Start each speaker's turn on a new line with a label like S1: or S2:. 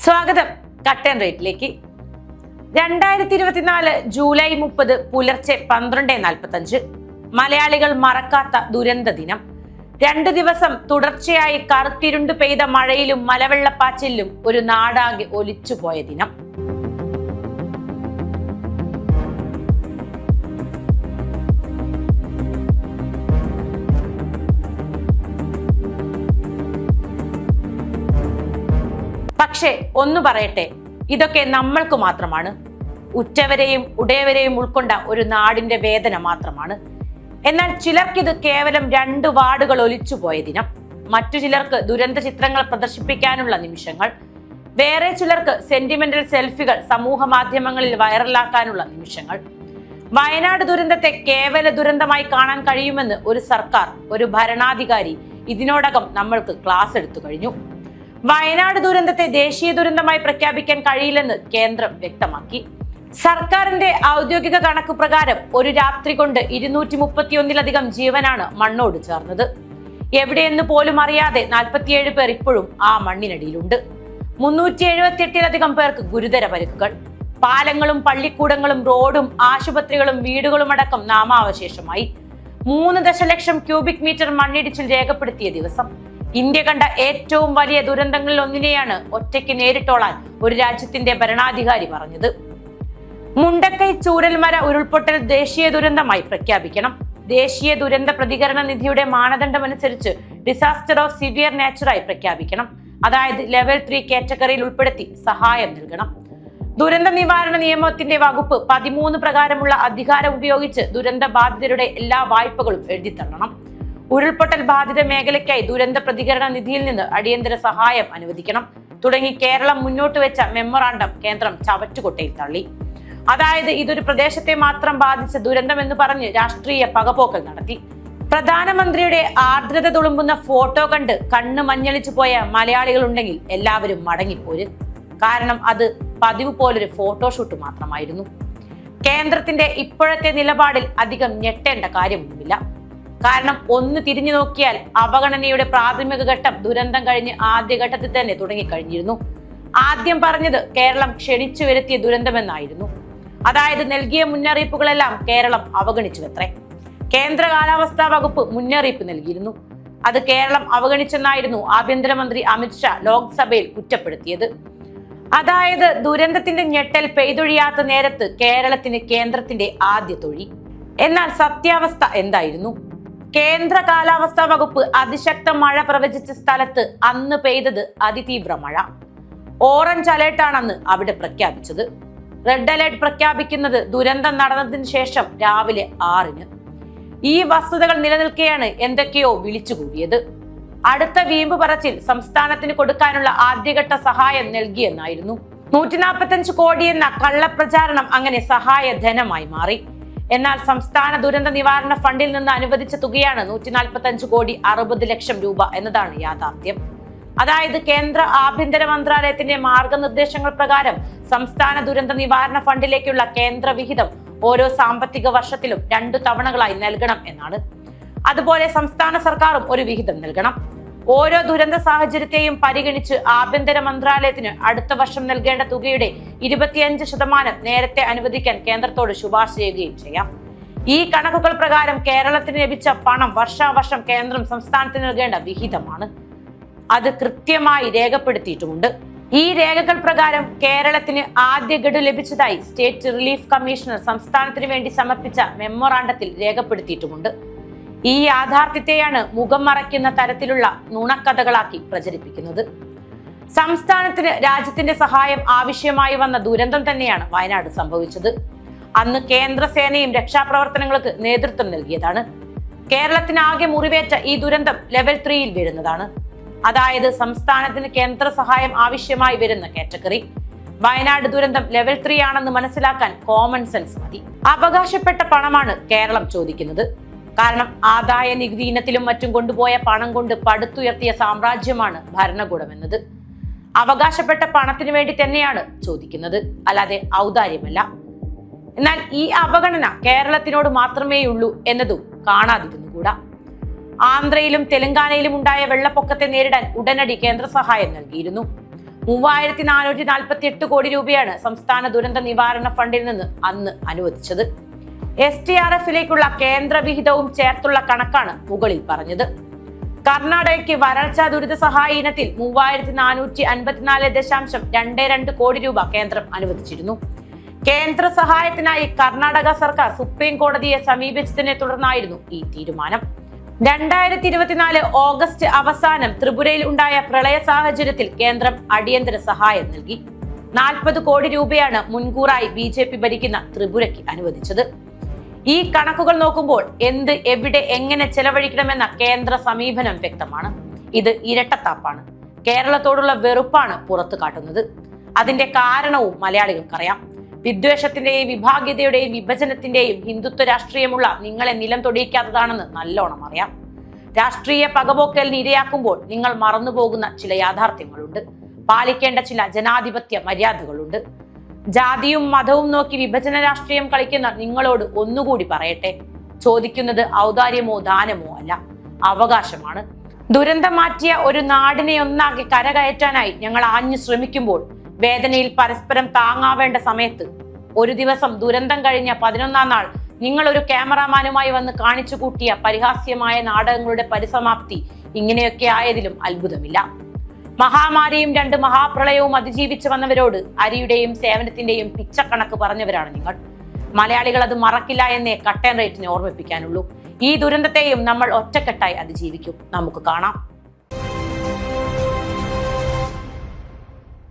S1: സ്വാഗതം. കട്ടൻ റേറ്റിലേക്ക് രണ്ടായിരത്തി ഇരുപത്തിനാല് ജൂലൈ മുപ്പത് പുലർച്ചെ പന്ത്രണ്ട് നാൽപ്പത്തഞ്ച്. മലയാളികൾ മറക്കാത്ത ദുരന്ത ദിനം. രണ്ടു ദിവസം തുടർച്ചയായി കറുത്തിരുണ്ടു പെയ്ത മഴയിലും മലവെള്ളപ്പാച്ചിലും ഒരു നാടാകെ ഒലിച്ചുപോയ ദിനം. പക്ഷേ ഒന്ന് പറയട്ടെ ഇതൊക്കെ നമ്മൾക്ക് മാത്രമാണ്. ഉറ്റവരെയും ഉടയവരെയും ഉൾക്കൊണ്ട ഒരു നാടിന്റെ വേദന മാത്രമാണ്. എന്നാൽ ചിലർക്കിത് കേവലം രണ്ട് വാർഡുകൾ ഒലിച്ചുപോയ ദിനം. മറ്റു ചിലർക്ക് ദുരന്ത ചിത്രങ്ങൾ പ്രദർശിപ്പിക്കാനുള്ള നിമിഷങ്ങൾ. വേറെ ചിലർക്ക് സെന്റിമെന്റൽ സെൽഫികൾ സമൂഹ മാധ്യമങ്ങളിൽ വൈറലാക്കാനുള്ള നിമിഷങ്ങൾ. വയനാട് ദുരന്തത്തെ കേവല ദുരന്തമായി കാണാൻ കഴിയുമെന്ന് ഒരു സർക്കാർ ഒരു ഭരണാധികാരി ഇതിനോടകം നമ്മൾക്ക് ക്ലാസ് എടുത്തു കഴിഞ്ഞു. വയനാട് ദുരന്തത്തെ ദേശീയ ദുരന്തമായി പ്രഖ്യാപിക്കാൻ കഴിയില്ലെന്ന് കേന്ദ്രം വ്യക്തമാക്കി. സർക്കാരിന്റെ ഔദ്യോഗിക കണക്ക് പ്രകാരം ഒരു രാത്രി കൊണ്ട് ഇരുന്നൂറ്റി മുപ്പത്തിയൊന്നിലധികം ജീവനാണ് മണ്ണോട് ചേർന്നത്. എവിടെയെന്ന് പോലും അറിയാതെ നാൽപ്പത്തിയേഴ് പേർ ഇപ്പോഴും ആ മണ്ണിനടിയിലുണ്ട്. മുന്നൂറ്റി എഴുപത്തിയെട്ടിലധികം പേർക്ക് ഗുരുതര പരുക്കുകൾ. പാലങ്ങളും പള്ളിക്കൂടങ്ങളും റോഡും ആശുപത്രികളും വീടുകളും അടക്കം നാമാവശേഷമായി. മൂന്ന് ദശലക്ഷം ക്യൂബിക് മീറ്റർ മണ്ണിടിച്ചിൽ രേഖപ്പെടുത്തിയ ദിവസം ഇന്ത്യ കണ്ട ഏറ്റവും വലിയ ദുരന്തങ്ങളിൽ ഒന്നിനെയാണ് ഒറ്റയ്ക്ക് നേരിട്ടോളാൻ ഒരു രാജ്യത്തിന്റെ ഭരണാധികാരി പറഞ്ഞത്. മുണ്ടക്കൈ ചൂരൽമര ഉരുൾപൊട്ടൽ ദേശീയ ദുരന്തമായി പ്രഖ്യാപിക്കണം. ദേശീയ ദുരന്ത പ്രതികരണ നിധിയുടെ മാനദണ്ഡമനുസരിച്ച് ഡിസാസ്റ്റർ ഓഫ് സിവിയർ നേച്ചറായി പ്രഖ്യാപിക്കണം. അതായത് ലെവൽ ത്രീ കാറ്റഗറിയിൽ ഉൾപ്പെടുത്തി സഹായം നൽകണം. ദുരന്ത നിവാരണ നിയമത്തിന്റെ വകുപ്പ് പതിമൂന്ന് പ്രകാരമുള്ള അധികാരം ഉപയോഗിച്ച് ദുരന്ത ബാധിതരുടെ എല്ലാ വായ്പകളും എഴുതിത്തള്ളണം. ഉരുൾപൊട്ടൽ ബാധിത മേഖലയ്ക്കായി ദുരന്ത പ്രതികരണ നിധിയിൽ നിന്ന് അടിയന്തര സഹായം അനുവദിക്കണം. തുടങ്ങി കേരളം മുന്നോട്ട് വെച്ച മെമ്മറാണ്ടം കേന്ദ്രം ചവറ്റുകൊട്ടയിൽ തള്ളി. അതായത് ഇതൊരു പ്രദേശത്തെ മാത്രം ബാധിച്ച ദുരന്തം എന്ന് പറഞ്ഞ് രാഷ്ട്രീയ പകപോക്കൽ നടത്തി. പ്രധാനമന്ത്രിയുടെ ആർദ്രത തുളുമ്പുന്ന ഫോട്ടോ കണ്ട് കണ്ണ് മഞ്ഞളിച്ചു പോയ മലയാളികളുണ്ടെങ്കിൽ എല്ലാവരും മടങ്ങിപ്പോര് കാരണം അത് പതിവ് പോലൊരു ഫോട്ടോഷൂട്ട് മാത്രമായിരുന്നു. കേന്ദ്രത്തിന്റെ ഇപ്പോഴത്തെ നിലപാടിൽ അധികം ഞെട്ടേണ്ട കാര്യമൊന്നുമില്ല കാരണം ഒന്ന് തിരിഞ്ഞു നോക്കിയാൽ അവഗണനയുടെ പ്രാഥമിക ഘട്ടം ദുരന്തം കഴിഞ്ഞ് ആദ്യഘട്ടത്തിൽ തന്നെ തുടങ്ങിക്കഴിഞ്ഞിരുന്നു. ആദ്യം പറഞ്ഞത് കേരളം ക്ഷണിച്ചു വരുത്തിയ ദുരന്തമെന്നായിരുന്നു. അതായത് നൽകിയ മുന്നറിയിപ്പുകളെല്ലാം കേരളം അവഗണിച്ചുവത്രേ. കേന്ദ്ര കാലാവസ്ഥാ വകുപ്പ് മുന്നറിയിപ്പ് നൽകിയിരുന്നു. അത് കേരളം അവഗണിച്ചെന്നായിരുന്നു ആഭ്യന്തരമന്ത്രി അമിത്ഷാ ലോക്സഭയിൽ കുറ്റപ്പെടുത്തിയത്. അതായത് ദുരന്തത്തിന്റെ ഞെട്ടൽ പെയ്തൊഴിയാത്ത നേരത്ത് കേരളത്തിന് കേന്ദ്രത്തിന്റെ ആദ്യ തൊഴി. എന്നാൽ സത്യാവസ്ഥ എന്തായിരുന്നു? കേന്ദ്ര കാലാവസ്ഥാ വകുപ്പ് അതിശക്ത മഴ പ്രവചിച്ച സ്ഥലത്ത് അന്ന് പെയ്തത് അതിതീവ്ര മഴ. ഓറഞ്ച് അലേർട്ടാണെന്ന് അവിടെ പ്രഖ്യാപിച്ചത്. റെഡ് അലേർട്ട് പ്രഖ്യാപിക്കുന്നത് ദുരന്തം നടന്നതിന് ശേഷം രാവിലെ ആറിന്. ഈ വസ്തുതകൾ നിലനിൽക്കെയാണ് എന്തൊക്കെയോ വിളിച്ചുകൂടിയത് അടുത്ത വീമ്പ് പറച്ചിൽ സംസ്ഥാനത്തിന് കൊടുക്കാനുള്ള ആദ്യഘട്ട സഹായം നൽകിയെന്നായിരുന്നു. നൂറ്റി നാൽപ്പത്തഞ്ച് കോടി എന്ന കള്ളപ്രചാരണം അങ്ങനെ സഹായധനമായി മാറി. എന്നാൽ സംസ്ഥാന ദുരന്ത നിവാരണ ഫണ്ടിൽ നിന്ന് അനുവദിച്ച തുകയാണ് നൂറ്റി നാൽപ്പത്തഞ്ച് കോടി അറുപത് ലക്ഷം രൂപ എന്നതാണ് യാഥാർത്ഥ്യം. അതായത് കേന്ദ്ര ആഭ്യന്തര മന്ത്രാലയത്തിന്റെ മാർഗനിർദ്ദേശങ്ങൾ പ്രകാരം സംസ്ഥാന ദുരന്ത നിവാരണ ഫണ്ടിലേക്കുള്ള കേന്ദ്ര വിഹിതം ഓരോ സാമ്പത്തിക വർഷത്തിലും രണ്ടു തവണകളായി നൽകണം എന്നാണ്. അതുപോലെ സംസ്ഥാന സർക്കാരും ഒരു വിഹിതം നൽകണം. ഓരോ ദുരന്ത സാഹചര്യത്തെയും പരിഗണിച്ച് ആഭ്യന്തര മന്ത്രാലയത്തിന് അടുത്ത വർഷം നൽകേണ്ട തുകയുടെ ഇരുപത്തിയഞ്ച് ശതമാനം നേരത്തെ അനുവദിക്കാൻ കേന്ദ്രത്തോട് ശുപാർശ ചെയ്യുകയും ചെയ്യാം. ഈ കണക്കുകൾ പ്രകാരം കേരളത്തിന് ലഭിച്ച പണം വർഷാവർഷം കേന്ദ്രം സംസ്ഥാനത്തിന് നൽകേണ്ട വിഹിതമാണ്. അത് കൃത്യമായി രേഖപ്പെടുത്തിയിട്ടുമുണ്ട്. ഈ രേഖകൾ പ്രകാരം കേരളത്തിന് ആദ്യ ഗഡു ലഭിച്ചതായി സ്റ്റേറ്റ് റിലീഫ് കമ്മീഷണർ സംസ്ഥാനത്തിന് വേണ്ടി സമർപ്പിച്ച മെമ്മോറാണ്ടത്തിൽ രേഖപ്പെടുത്തിയിട്ടുമുണ്ട്. ഈ യാഥാർത്ഥ്യത്തെയാണ് മുഖം മറയ്ക്കുന്ന തരത്തിലുള്ള നുണക്കഥകളാക്കി പ്രചരിപ്പിക്കുന്നത്. സംസ്ഥാനത്തിന് രാജ്യത്തിന്റെ സഹായം ആവശ്യമായി വന്ന ദുരന്തം തന്നെയാണ് വയനാട് സംഭവിച്ചത്. അന്ന് കേന്ദ്രസേനയും രക്ഷാപ്രവർത്തനങ്ങൾക്ക് നേതൃത്വം നൽകിയതാണ്. കേരളത്തിനാകെ മുറിവേറ്റ ഈ ദുരന്തം ലെവൽ ത്രീയിൽ വരുന്നതാണ്. അതായത് സംസ്ഥാനത്തിന് കേന്ദ്ര സഹായം ആവശ്യമായി വരുന്ന കാറ്റഗറി. വയനാട് ദുരന്തം ലെവൽ ത്രീ ആണെന്ന് മനസ്സിലാക്കാൻ കോമൺ സെൻസ് മതി. അവകാശപ്പെട്ട പണമാണ് കേരളം ചോദിക്കുന്നത്. കാരണം ആദായ നികുതി ഇനത്തിലും മറ്റും കൊണ്ടുപോയ പണം കൊണ്ട് പടുത്തുയർത്തിയ സാമ്രാജ്യമാണ് ഭരണകൂടം എന്നത്. അവകാശപ്പെട്ട പണത്തിന് വേണ്ടി തന്നെയാണ് ചോദിക്കുന്നത്. അല്ലാതെ ഔദാര്യമല്ല. എന്നാൽ ഈ അവഗണന കേരളത്തിനോട് മാത്രമേ ഉള്ളൂ എന്നതും കാണാതിരുന്നുകൂടാ. ആന്ധ്രയിലും തെലങ്കാനയിലും ഉണ്ടായ വെള്ളപ്പൊക്കത്തെ നേരിടാൻ ഉടനടി കേന്ദ്ര സഹായം നൽകിയിരുന്നു. മൂവായിരത്തി നാനൂറ്റി നാൽപ്പത്തി എട്ട് കോടി രൂപയാണ് സംസ്ഥാന ദുരന്ത നിവാരണ ഫണ്ടിൽ നിന്ന് അന്ന് അനുവദിച്ചത്. എസ് ടി ആർ എഫിലേക്കുള്ള കേന്ദ്രവിഹിതവും ചേർത്തുള്ള കണക്കാണ് മുകളിൽ പറഞ്ഞത്. കർണാടകയ്ക്ക് വരൾച്ചാ ദുരിത സഹായ ഇനത്തിൽ മൂവായിരത്തി നാനൂറ്റി അൻപത്തിനാല് ദശാംശം രണ്ട് രണ്ട് കോടി രൂപ കേന്ദ്രം അനുവദിച്ചിരുന്നു. കേന്ദ്ര സഹായത്തിനായി കർണാടക സർക്കാർ സുപ്രീം കോടതിയെ സമീപിച്ചതിനെ തുടർന്നായിരുന്നു ഈ തീരുമാനം. രണ്ടായിരത്തി ഇരുപത്തിനാല് ഓഗസ്റ്റ് അവസാനം ത്രിപുരയിൽ ഉണ്ടായ പ്രളയ സാഹചര്യത്തിൽ കേന്ദ്രം അടിയന്തര സഹായം നൽകി. നാൽപ്പത് കോടി രൂപയാണ് മുൻകൂറായി ബി ഭരിക്കുന്ന ത്രിപുരയ്ക്ക് അനുവദിച്ചത്. ഈ കണക്കുകൾ നോക്കുമ്പോൾ എന്ത് എവിടെ എങ്ങനെ ചെലവഴിക്കണമെന്ന കേന്ദ്ര സമീപനം വ്യക്തമാണ്. ഇത് ഇരട്ടത്താപ്പാണ്. കേരളത്തോടുള്ള വെറുപ്പാണ് പുറത്തു കാട്ടുന്നത്. അതിന്റെ കാരണവും മലയാളികൾക്കറിയാം. വിദ്വേഷത്തിന്റെയും വിഭാഗീയതയുടെയും വിഭജനത്തിന്റെയും ഹിന്ദുത്വ രാഷ്ട്രീയമുള്ള നിങ്ങളെ നിലം തൊടിയിക്കാത്തതാണെന്ന് നല്ലോണം അറിയാം. രാഷ്ട്രീയ പകപോക്കലിന് ഇരയാക്കുമ്പോൾ നിങ്ങൾ മറന്നുപോകുന്ന ചില യാഥാർത്ഥ്യങ്ങളുണ്ട്. പാലിക്കേണ്ട ചില ജനാധിപത്യ മര്യാദകളുണ്ട്. ജാതിയും മതവും നോക്കി വിഭജന രാഷ്ട്രീയം കളിക്കുന്ന നിങ്ങളോട് ഒന്നുകൂടി പറയട്ടെ. ചോദിക്കുന്നത് ഔദാര്യമോ ദാനമോ അല്ല. അവകാശമാണ്. ദുരന്തം മാറ്റിയ ഒരു നാടിനെ ഒന്നാക്കി കരകയറ്റാനായി ഞങ്ങൾ ആഞ്ഞു ശ്രമിക്കുമ്പോൾ വേദനയിൽ പരസ്പരം താങ്ങാവേണ്ട സമയത്ത് ഒരു ദിവസം ദുരന്തം കഴിഞ്ഞ പതിനൊന്നാം നാൾ നിങ്ങൾ ഒരു ക്യാമറാമാനുമായി വന്ന് കാണിച്ചു കൂട്ടിയ പരിഹാസ്യമായ നാടകങ്ങളുടെ പരിസമാപ്തി ഇങ്ങനെയൊക്കെ ആയതിലും അത്ഭുതമില്ല. മഹാമാരിയും രണ്ട് മഹാപ്രളയവും അതിജീവിച്ചു വന്നവരോട് അരിയുടെയും സേവനത്തിന്റെയും പിച്ചക്കണക്ക് പറഞ്ഞവരാണ് നിങ്ങൾ. മലയാളികൾ അത് മറക്കില്ല എന്നേ കട്ടൻ റേറ്റിനെ ഓർമ്മിപ്പിക്കാനുള്ളൂ. ഈ ദുരന്തത്തെയും നമ്മൾ ഒറ്റക്കെട്ടായി അതിജീവിക്കും. നമുക്ക് കാണാം.